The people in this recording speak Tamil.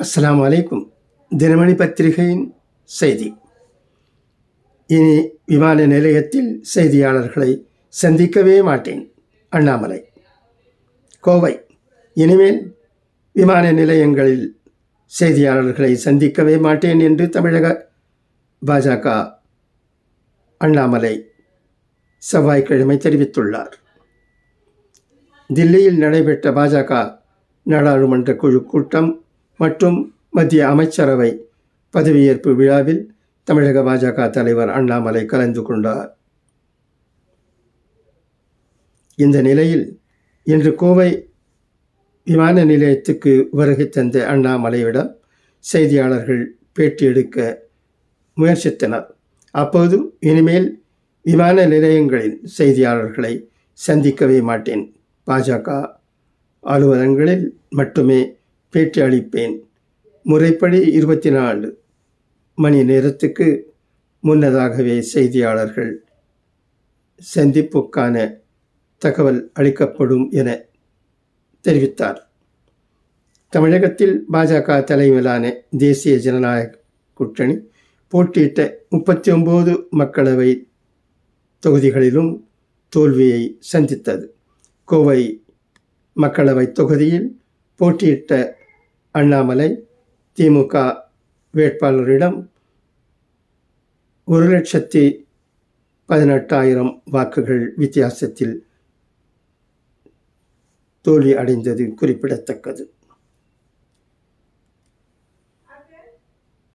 அஸ்லாம் அலைக்கும். தினமணி பத்திரிகையின் செய்தி. இனி விமான நிலையத்தில் செய்தியாளர்களை சந்திக்கவே மாட்டேன் அண்ணாமலை. கோவை. இனிமேல் விமான நிலையங்களில் செய்தியாளர்களை சந்திக்கவே மாட்டேன் என்று தமிழக பாஜக அண்ணாமலை செவ்வாய்க்கிழமை தெரிவித்துள்ளார். தில்லியில் நடைபெற்ற பாஜக நாடாளுமன்ற குழு கூட்டம் மற்றும் மத்திய அமைச்சரவை பதவியேற்பு விழாவில் தமிழக பாஜக தலைவர் அண்ணாமலை கலந்து கொண்டார். இந்த நிலையில் இன்று கோவை விமான நிலையத்துக்கு வருகை தந்த அண்ணாமலையிடம் செய்தியாளர்கள் பேட்டி எடுக்க முயற்சித்தனர். அப்போது இனிமேல் விமான நிலையங்களில் செய்தியாளர்களை சந்திக்கவே மாட்டேன். பாஜக அலுவலகங்களில் மட்டுமே பேட்டி அளிப்பேன் முறைப்படி இருபத்தி நாலு மணி நேரத்துக்கு முன்னதாகவே செய்தியாளர்கள் சந்திப்புக்கான தகவல் அளிக்கப்படும் என தெரிவித்தார். தமிழகத்தில் பாஜக தலைமையிலான தேசிய ஜனநாயக கூட்டணி போட்டியிட்ட முப்பத்தி ஒம்பது மக்களவை தொகுதிகளிலும் தோல்வியை சந்தித்தது. கோவை மக்களவை தொகுதியில் போட்டியிட்ட அண்ணாமலை திமுக வேட்பாளரிடம் ஒரு லட்சத்தி பதினெட்டாயிரம் வாக்குகள் வித்தியாசத்தில் தோல்வி அடைந்தது குறிப்பிடத்தக்கது.